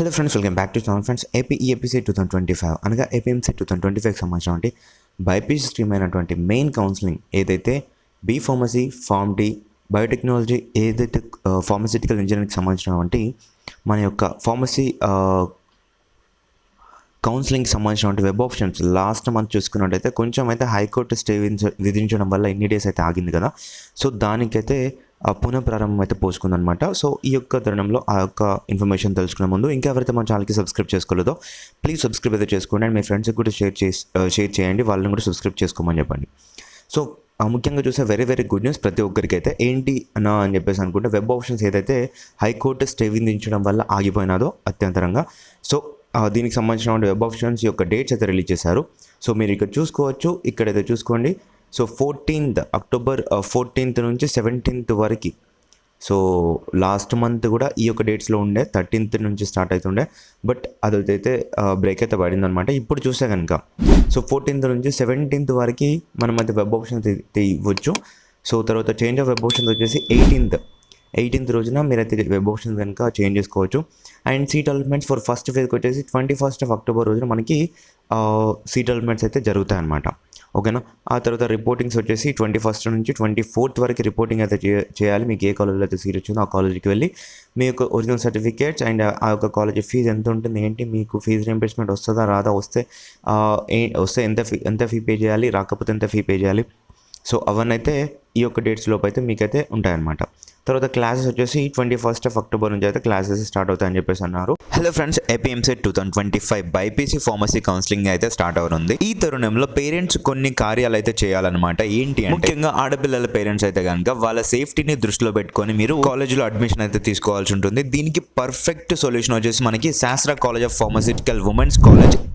Hello friends welcome back to channel friends AP EAPC two thousand twenty five అనగా APMC two thousand twenty ఫైవ్కి సంబంధించినటువంటి BiPC stream అయినటువంటి main counselling ఏదైతే B pharmacy pharm D biotechnology ఏదైతే pharmaceutical ఇంజనీరింగ్కి సంబంధించినటువంటి మన యొక్క ఫార్మసీ కౌన్సిలింగ్కి సంబంధించినటువంటి వెబ్ ఆప్షన్స్ లాస్ట్ మంత్ చూసుకున్నట్టయితే కొంచెం అయితే హైకోర్టు స్టే విధించడం వల్ల ఇన్ని డేస్ అయితే ఆగింది కదా. సో దానికైతే ఆ, పునః ప్రారంభం అయితే పోసుకుందనమాట సో ఈ యొక్క తరుణంలో ఆ యొక్క ఇన్ఫర్మేషన్ తెలుసుకునే ముందు ఇంకా ఎవరైతే మన ఛానల్కి సబ్స్క్రైబ్ చేసుకోలేదో ప్లీజ్ సబ్స్క్రైబ్ అయితే చేసుకోండి. అండ్ మీ ఫ్రెండ్స్కి కూడా షేర్ చేసి షేర్ చేయండి. వాళ్ళని కూడా సబ్స్క్రైబ్ చేసుకోమని చెప్పండి. సో ముఖ్యంగా చూసే వెరీ వెరీ గుడ్ న్యూస్ ప్రతి ఒక్కరికి అయితే. ఏంటి అన్న అని చెప్పేసి అనుకుంటే వెబ్ ఆప్షన్స్ ఏదైతే హైకోర్టు స్టే విధించడం వల్ల ఆగిపోయినాదో అత్యంతరంగా. సో దీనికి సంబంధించిన వెబ్ ఆప్షన్స్ యొక్క డేట్స్ అయితే రిలీజ్ చేశారు. సో మీరు ఇక్కడ చూసుకోవచ్చు. ఇక్కడైతే చూసుకోండి. సో ఫోర్టీన్త్ అక్టోబర్ ఫోర్టీన్త్ నుంచి సెవెంటీన్త్ వరకు. సో లాస్ట్ మంత్ కూడా ఈ యొక్క డేట్స్లో ఉండే థర్టీన్త్ నుంచి స్టార్ట్ అవుతుండే బట్ అదైతే బ్రేక్ అయితే పడింది అనమాట ఇప్పుడు చూస్తే కనుక. సో ఫోర్టీన్త్ నుంచి సెవెంటీన్త్ వరకు మనం అయితే వెబ్ ఆప్షన్ ఇవ్వచ్చు సో తర్వాత చేంజ్ ఆఫ్ వెబ్ ఆప్షన్స్ వచ్చేసి ఎయిటీన్త్ ఎయిటీన్త్ రోజున మీరైతే వెబ్ ఆప్షన్స్ కనుక చేంజ్ చేసుకోవచ్చు. And seat allotments for first ఫేజ్కి వచ్చేసి ట్వంటీ ఫస్ట్ ఆఫ్ అక్టోబర్ రోజున మనకి సీట్ అలమెంట్స్ అయితే జరుగుతాయి అన్నమాట ఓకేనా? ఆ తర్వాత రిపోర్టింగ్స్ వచ్చేసి ట్వంటీ ఫస్ట్ నుంచి ట్వంటీ ఫోర్త్ వరకు రిపోర్టింగ్ అయితే చే- చేయాలి. మీకు ఏ కాలేజ్లో అయితే సీట్ వచ్చిందో ఆ కాలేజీకి వెళ్ళి మీ యొక్క ఒరిజినల్ సర్టిఫికేట్స్ అండ్ ఆ యొక్క కాలేజ్ ఫీజు ఎంత ఉంటుంది ఏంటి మీకు ఫీజు రీంబర్స్మెంట్ వస్తుందా రాదా వస్తే వస్తే ఎంత ఫీ ఎంత ఫీ పే చేయాలి రాకపోతే ఎంత ఫీ పే చేయాలి. సో అవన్నీ అయితే ఈ యొక్క డేట్స్ లోపు అయితే మీకైతే ఉంటాయన్నమాట. తర్వాత క్లాసెస్ వచ్చేసి ట్వంటీ ఫస్ట్ ఆఫ్ అక్టోబర్ నుంచి అయితే క్లాసెస్ స్టార్ట్ అవుతాయని చెప్పేసి అన్నారు. Hello friends APMC two thousand twenty five BiPC pharmacy counselling అయితే స్టార్ట్ అవుతుంది ఈ తరుణంలో పేరెంట్స్ కొన్ని కార్యాలు అయితే చేయాలన్నమాట. ఏంటి ముఖ్యంగా ఆడపిల్లల పేరెంట్స్ అయితే కనుక వాళ్ళ సేఫ్టీని దృష్టిలో పెట్టుకొని మీరు కాలేజీలో అడ్మిషన్ అయితే తీసుకోవాల్సి ఉంటుంది. దీనికి పర్ఫెక్ట్ సొల్యూషన్ వచ్చేసి మనకి Sastra college of pharmaceutical women's college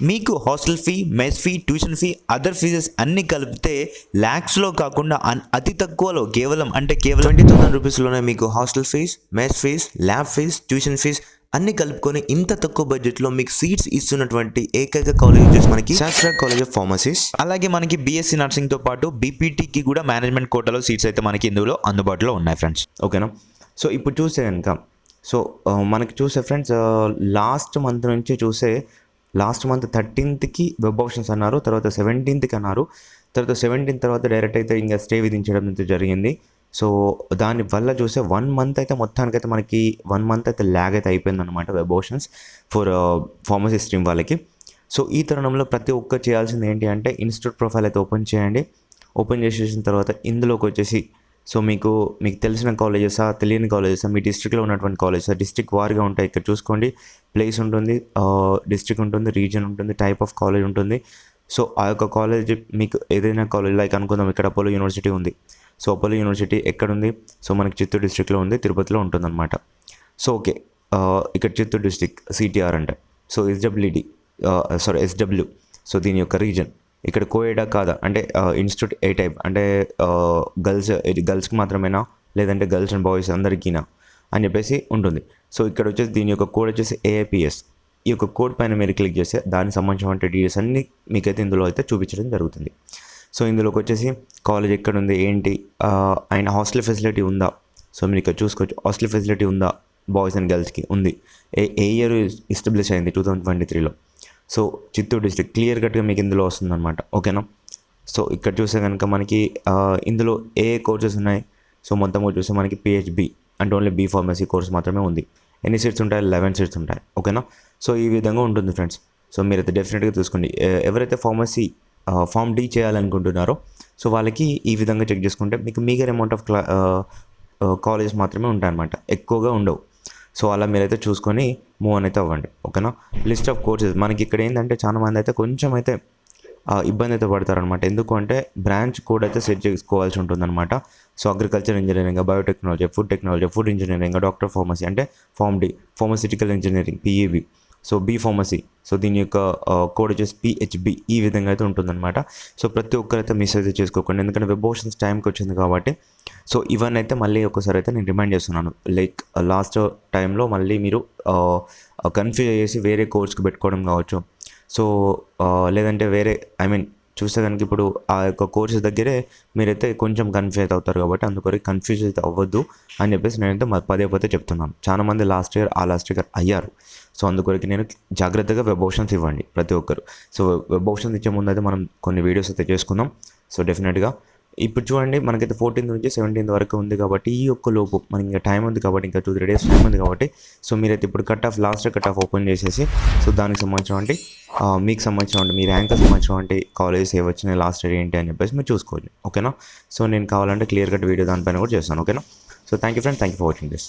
మీకు hostel fee mess fee tuition fee other fees అన్ని కలిపితే ల్యాక్స్లో కాకుండా అతి తక్కువలో కేవలం అంటే కేవలం ట్వంటీ థౌసండ్ రూపీస్లోనే మీకు hostel fee mess fee lab fee tuition fee అన్ని కలుపుకొని ఇంత తక్కువ బడ్జెట్లో మీకు సీట్స్ ఇస్తున్నటువంటి ఏకైక కాలేజ్ వచ్చేసి మనకి శాస్త్ర కాలేజ్ ఆఫ్ ఫార్మసీస్ అలాగే మనకి బీఎస్సీ నర్సింగ్తో పాటు బీపీటీకి కూడా మేనేజ్మెంట్ కోటాలో సీట్స్ అయితే మనకి ఇందులో అందుబాటులో ఉన్నాయి ఫ్రెండ్స్ ఓకేనా సో ఇప్పుడు చూస్తే కనుక సో ఆ, మనకి చూసే ఫ్రెండ్స్ లాస్ట్ మంత్ నుంచి చూసే లాస్ట్ మంత్ థర్టీన్త్కి వెబ్ ఆప్షన్స్ అన్నారు తర్వాత సెవెంటీన్త్కి అన్నారు. తర్వాత సెవెంటీన్త్ తర్వాత డైరెక్ట్ అయితే ఇంకా స్టే విధించడం అయితే జరిగింది. సో దాని వల్ల చూస్తే వన్ మంత్ అయితే మొత్తానికైతే మనకి వన్ మంత్ అయితే ల్యాగ్ అయితే అయిపోయింది అనమాట web options for pharmacy stream వాళ్ళకి. సో ఈ తరుణంలో ప్రతి ఒక్కరు చేయాల్సింది ఏంటి అంటే ఇన్స్టిట్యూట్ ప్రొఫైల్ అయితే ఓపెన్ చేయండి. ఓపెన్ చేసేసిన తర్వాత ఇందులోకి వచ్చేసి సో మీకు మీకు తెలిసిన కాలేజెసా తెలియని కాలేజెసా? మీ డిస్ట్రిక్ట్లో ఉన్నటువంటి కాలేజెస్? డిస్ట్రిక్ట్ వారిగా ఉంటాయి. ఇక్కడ చూసుకోండి. ప్లేస్ ఉంటుంది. డిస్ట్రిక్ట్ ఉంటుంది. రీజన్ ఉంటుంది. టైప్ ఆఫ్ కాలేజ్ ఉంటుంది. సో ఆ యొక్క కాలేజ్ మీకు ఏదైనా కాలేజ్ లైక్ అనుకుందాం ఇక్కడ అపోలో యూనివర్సిటీ ఉంది. సో అపోలో యూనివర్సిటీ ఎక్కడుంది? సో మనకి చిత్తూరు డిస్ట్రిక్ట్లో ఉంది. తిరుపతిలో ఉంటుందన్నమాట. So okay. ఇక్కడ చిత్తూరు డిస్ట్రిక్ట్ సిటిఆర్ అంటే. So SWD sorry SW so దీని యొక్క రీజన్ ఇక్కడ కోయేడా కాదా? అంటే ఇన్స్టిట్యూట్ ఏ టైప్ అంటే గర్ల్స్ ఇది గర్ల్స్కి మాత్రమేనా? లేదంటే గర్ల్స్ అండ్ బాయ్స్ అందరికీనా? అని చెప్పేసి ఉంటుంది. సో ఇక్కడ వచ్చేసి దీని యొక్క కోడ్ వచ్చేసి ఏఐపిఎస్ ఈ యొక్క కోడ్ పైన మీరు క్లిక్ చేస్తే దానికి సంబంధించిన డీటెయిల్స్ అన్నీ మీకైతే ఇందులో అయితే చూపించడం జరుగుతుంది. సో ఇందులోకి వచ్చేసి కాలేజ్ ఎక్కడ ఉంది ఏంటి ఆయన అండ్ హాస్టల్ ఫెసిలిటీ ఉందా? సో మీరు ఇక్కడ చూసుకోవచ్చు. హాస్టల్ ఫెసిలిటీ ఉందా? బాయ్స్ అండ్ గర్ల్స్కి ఉంది. ఏ ఏ ఇయర్ ఎస్టాబ్లిష్ అయింది? టూ థౌజండ్ ట్వంటీ త్రీలో సో చిత్తూరు డిస్ట్రిక్ట్ క్లియర్ కట్గా మీకు ఇందులో వస్తుందన్నమాట. ఓకేనా? సో ఇక్కడ చూస్తే కనుక మనకి ఇందులో ఏ కోర్సెస్ ఉన్నాయి? సో మొత్తం చూస్తే మనకి పిహెచ్బి అంటే ఓన్లీ బీ ఫార్మసీ కోర్స్ మాత్రమే ఉంది. ఎన్ని సీట్స్ ఉంటాయి? లెవెన్ సీట్స్ ఉంటాయి. ఓకేనా? సో ఈ విధంగా ఉంటుంది ఫ్రెండ్స్ సో మీరైతే డెఫినెట్గా చూసుకోండి. ఎవరైతే ఫార్మసీ ఫామ్ డీ చేయాలనుకుంటున్నారో సో వాళ్ళకి ఈ విధంగా చెక్ చేసుకుంటే మీకు మీగర్ అమౌంట్ ఆఫ్ క్లా కాలేజెస్ మాత్రమే ఉంటాయన్నమాట. ఎక్కువగా ఉండవు. సో అలా మీరైతే చూసుకొని మూవ్ అయితే అవ్వండి ఓకేనా? లిస్ట్ ఆఫ్ కోర్సెస్ మనకి ఇక్కడ ఏంటంటే చాలా మంది అయితే కొంచెం అయితే ఇబ్బంది అయితే పడతారనమాట ఎందుకు అంటే బ్రాంచ్ కోడ్ అయితే సెట్ చేసుకోవాల్సి ఉంటుందన్నమాట. So agriculture engineering biotechnology food technology food engineering doctor pharmacy అంటే pharm D pharmaceutical engineering PEB so B pharmacy. So దీని యొక్క కోడ్ వచ్చేసి పిహెచ్బి ఈ విధంగా అయితే ఉంటుందన్నమాట. సో ప్రతి ఒక్కరైతే మిస్ అయితే చేసుకోకండి. ఎందుకంటే వెబ్ ఆప్షన్స్ టైంకి వచ్చింది కాబట్టి సో ఇవన్నీ అయితే మళ్ళీ ఒకసారి అయితే నేను రిమైండ్ చేస్తున్నాను. లైక్ లాస్ట్ టైంలో మళ్ళీ మీరు కన్ఫ్యూజ్ చేసి వేరే కోర్స్కి పెట్టుకోవడం కావచ్చు. సో లేదంటే వేరే ఐ మీన్ చూస్తే కనుక ఇప్పుడు ఆ యొక్క కోర్స్ దగ్గరే మీరైతే కొంచెం కన్ఫ్యూజ్ అయితే అవుతారు కాబట్టి అందుకొరకు కన్ఫ్యూజ్ అయితే అవ్వద్దు అని చెప్పేసి నేనైతే పదే పదే చెప్తున్నాను. చాలా మంది లాస్ట్ ఇయర్ ఆ లాస్ట్ ఇయర్ అయ్యారు. సో అందుకొరకు నేను జాగ్రత్తగా వెబ్ ఆప్షన్స్ ఇవ్వండి ప్రతి ఒక్కరు. సో వెబ్ ఆప్షన్స్ ఇచ్చే ముందు అయితే మనం కొన్ని వీడియోస్ అయితే చేసుకుందాం. సో డెఫినెట్గా ఇప్పుడు చూడండి మనకైతే ఫోర్టీన్త్ నుంచి సెవెంటీన్త్ వరకు ఉంది కాబట్టి ఈ ఒక్క లోపు మనకి ఇంకా టైం ఉంది కాబట్టి ఇంకా టూ త్రీ డేస్ టైం ఉంది కాబట్టి సో మీరైతే ఇప్పుడు cut off last cut off open చేసేసి సో దానికి సంబంధించినటువంటి మీకు సంబంధించిన అంటే మీ ర్యాంక్ సంబంధించినటువంటి కాలేజెస్ ఏ వచ్చినాయి లాస్ట్ ఇయర్ ఏంటి అని చెప్పేసి మీరు చూసుకోండి. ఓకేనా? సో నేను కావాలంటే క్లియర్ కట్ వీడియో దానిపైన కూడా చేస్తాను. ఓకేనా? So thank you friend thank you for watching this